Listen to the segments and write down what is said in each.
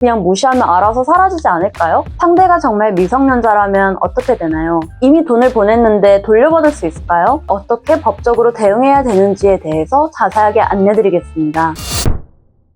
그냥 무시하면 알아서 사라지지 않을까요? 상대가 정말 미성년자라면 어떻게 되나요? 이미 돈을 보냈는데 돌려받을 수 있을까요? 어떻게 법적으로 대응해야 되는지에 대해서 자세하게 안내드리겠습니다.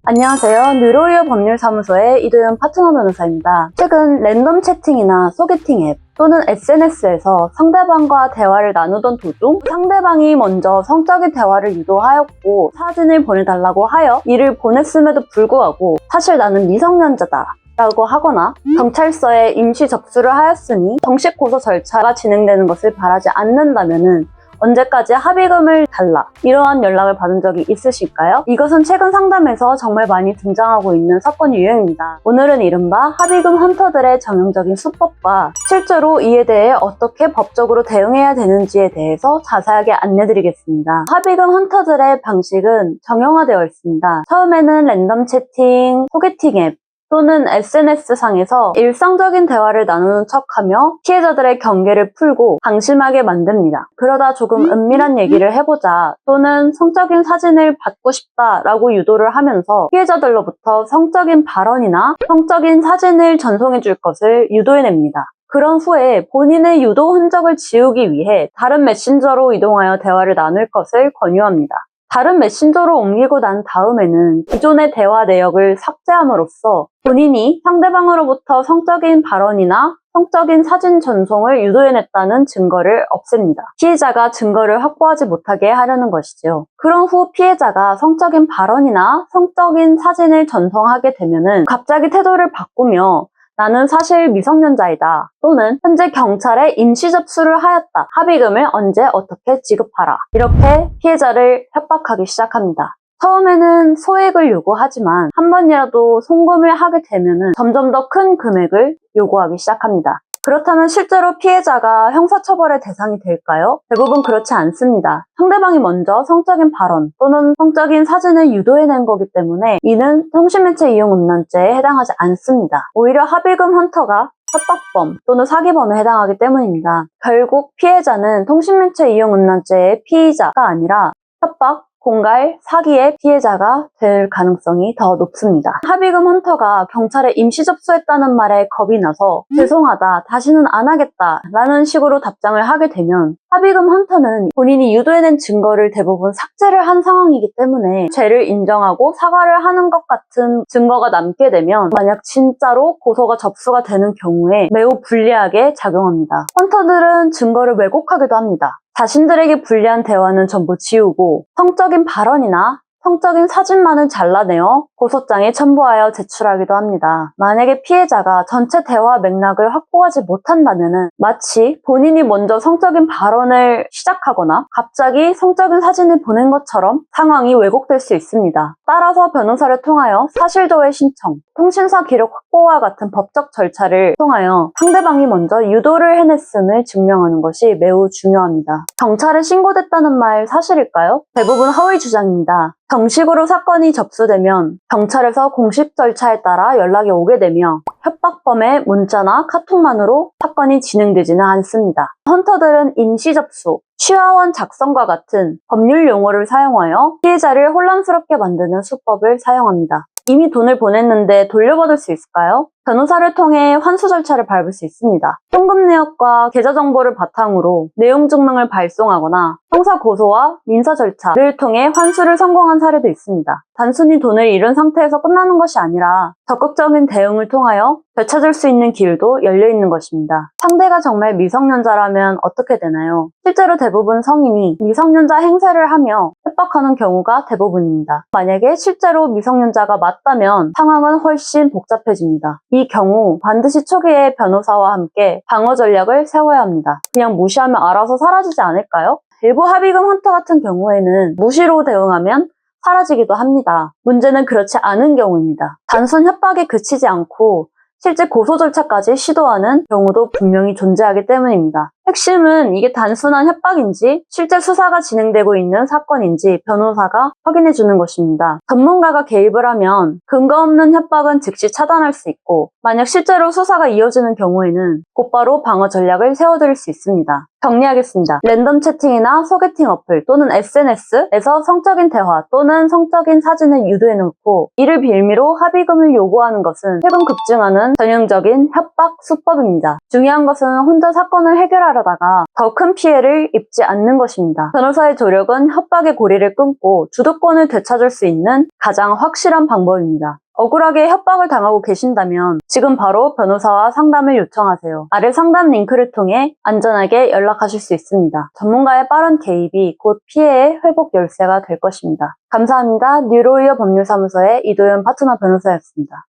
안녕하세요. 뉴로이어 법률사무소의 이도현 파트너 변호사입니다. 최근 랜덤 채팅이나 소개팅 앱 또는 SNS에서 상대방과 대화를 나누던 도중 상대방이 먼저 성적인 대화를 유도하였고 사진을 보내달라고 하여 이를 보냈음에도 불구하고 사실 나는 미성년자다. 라고 하거나 경찰서에 임시 접수를 하였으니 정식 고소 절차가 진행되는 것을 바라지 않는다면은 언제까지 합의금을 달라 이러한 연락을 받은 적이 있으실까요? 이것은 최근 상담에서 정말 많이 등장하고 있는 사건 유형입니다. 오늘은 이른바 합의금 헌터들의 전형적인 수법과 실제로 이에 대해 어떻게 법적으로 대응해야 되는지에 대해서 자세하게 안내드리겠습니다. 합의금 헌터들의 방식은 정형화되어 있습니다. 처음에는 랜덤 채팅, 소개팅 앱, 또는 SNS상에서 일상적인 대화를 나누는 척하며 피해자들의 경계를 풀고 방심하게 만듭니다. 그러다 조금 은밀한 얘기를 해보자 또는 성적인 사진을 받고 싶다라고 유도를 하면서 피해자들로부터 성적인 발언이나 성적인 사진을 전송해 줄 것을 유도해냅니다. 그런 후에 본인의 유도 흔적을 지우기 위해 다른 메신저로 이동하여 대화를 나눌 것을 권유합니다. 다른 메신저로 옮기고 난 다음에는 기존의 대화 내역을 삭제함으로써 본인이 상대방으로부터 성적인 발언이나 성적인 사진 전송을 유도해냈다는 증거를 없앱니다. 피해자가 증거를 확보하지 못하게 하려는 것이죠. 그런 후 피해자가 성적인 발언이나 성적인 사진을 전송하게 되면은 갑자기 태도를 바꾸며 나는 사실 미성년자이다. 또는 현재 경찰에 임시 접수를 하였다. 합의금을 언제 어떻게 지급하라. 이렇게 피해자를 협박하기 시작합니다. 처음에는 소액을 요구하지만 한 번이라도 송금을 하게 되면 점점 더 큰 금액을 요구하기 시작합니다. 그렇다면 실제로 피해자가 형사처벌의 대상이 될까요? 대부분 그렇지 않습니다. 상대방이 먼저 성적인 발언 또는 성적인 사진을 유도해낸 거기 때문에 이는 통신매체 이용 음란죄에 해당하지 않습니다. 오히려 합의금 헌터가 협박범 또는 사기범에 해당하기 때문입니다. 결국 피해자는 통신매체 이용 음란죄의 피의자가 아니라 협박, 공갈, 사기의 피해자가 될 가능성이 더 높습니다. 합의금 헌터가 경찰에 임시 접수했다는 말에 겁이 나서 죄송하다, 다시는 안 하겠다 라는 식으로 답장을 하게 되면 합의금 헌터는 본인이 유도해낸 증거를 대부분 삭제를 한 상황이기 때문에 죄를 인정하고 사과를 하는 것 같은 증거가 남게 되면 만약 진짜로 고소가 접수가 되는 경우에 매우 불리하게 작용합니다. 헌터들은 증거를 왜곡하기도 합니다. 자신들에게 불리한 대화는 전부 지우고 성적인 발언이나 성적인 사진만을 잘라내어 고소장에 첨부하여 제출하기도 합니다. 만약에 피해자가 전체 대화 맥락을 확보하지 못한다면 마치 본인이 먼저 성적인 발언을 시작하거나 갑자기 성적인 사진을 보낸 것처럼 상황이 왜곡될 수 있습니다. 따라서 변호사를 통하여 사실조회 신청, 통신사 기록 확보와 같은 법적 절차를 통하여 상대방이 먼저 유도를 해냈음을 증명하는 것이 매우 중요합니다. 경찰에 신고됐다는 말 사실일까요? 대부분 허위 주장입니다. 정식으로 사건이 접수되면 경찰에서 공식 절차에 따라 연락이 오게 되며 협박범의 문자나 카톡만으로 사건이 진행되지는 않습니다. 헌터들은 임시 접수, 취하원 작성과 같은 법률 용어를 사용하여 피해자를 혼란스럽게 만드는 수법을 사용합니다. 이미 돈을 보냈는데 돌려받을 수 있을까요? 변호사를 통해 환수 절차를 밟을 수 있습니다. 송금 내역과 계좌 정보를 바탕으로 내용 증명을 발송하거나 형사 고소와 민사 절차를 통해 환수를 성공한 사례도 있습니다. 단순히 돈을 잃은 상태에서 끝나는 것이 아니라 적극적인 대응을 통하여 되찾을 수 있는 길도 열려 있는 것입니다. 상대가 정말 미성년자라면 어떻게 되나요? 실제로 대부분 성인이 미성년자 행세를 하며 협박하는 경우가 대부분입니다. 만약에 실제로 미성년자가 맞다면 상황은 훨씬 복잡해집니다. 이 경우 반드시 초기에 변호사와 함께 방어 전략을 세워야 합니다. 그냥 무시하면 알아서 사라지지 않을까요? 일부 합의금 헌터 같은 경우에는 무시로 대응하면 사라지기도 합니다. 문제는 그렇지 않은 경우입니다. 단순 협박에 그치지 않고 실제 고소 절차까지 시도하는 경우도 분명히 존재하기 때문입니다. 핵심은 이게 단순한 협박인지 실제 수사가 진행되고 있는 사건인지 변호사가 확인해 주는 것입니다. 전문가가 개입을 하면 근거 없는 협박은 즉시 차단할 수 있고 만약 실제로 수사가 이어지는 경우에는 곧바로 방어 전략을 세워드릴 수 있습니다. 정리하겠습니다. 랜덤 채팅이나 소개팅 어플 또는 SNS에서 성적인 대화 또는 성적인 사진을 유도해 놓고 이를 빌미로 합의금을 요구하는 것은 최근 급증하는 전형적인 협박 수법입니다. 중요한 것은 혼자 사건을 해결하려다가 더 큰 피해를 입지 않는 것입니다. 변호사의 조력은 협박의 고리를 끊고 주도권을 되찾을 수 있는 가장 확실한 방법입니다. 억울하게 협박을 당하고 계신다면 지금 바로 변호사와 상담을 요청하세요. 아래 상담 링크를 통해 안전하게 연락하실 수 있습니다. 전문가의 빠른 개입이 곧 피해의 회복 열쇠가 될 것입니다. 감사합니다. 뉴로이어 법률사무소의 이도현 파트너 변호사였습니다.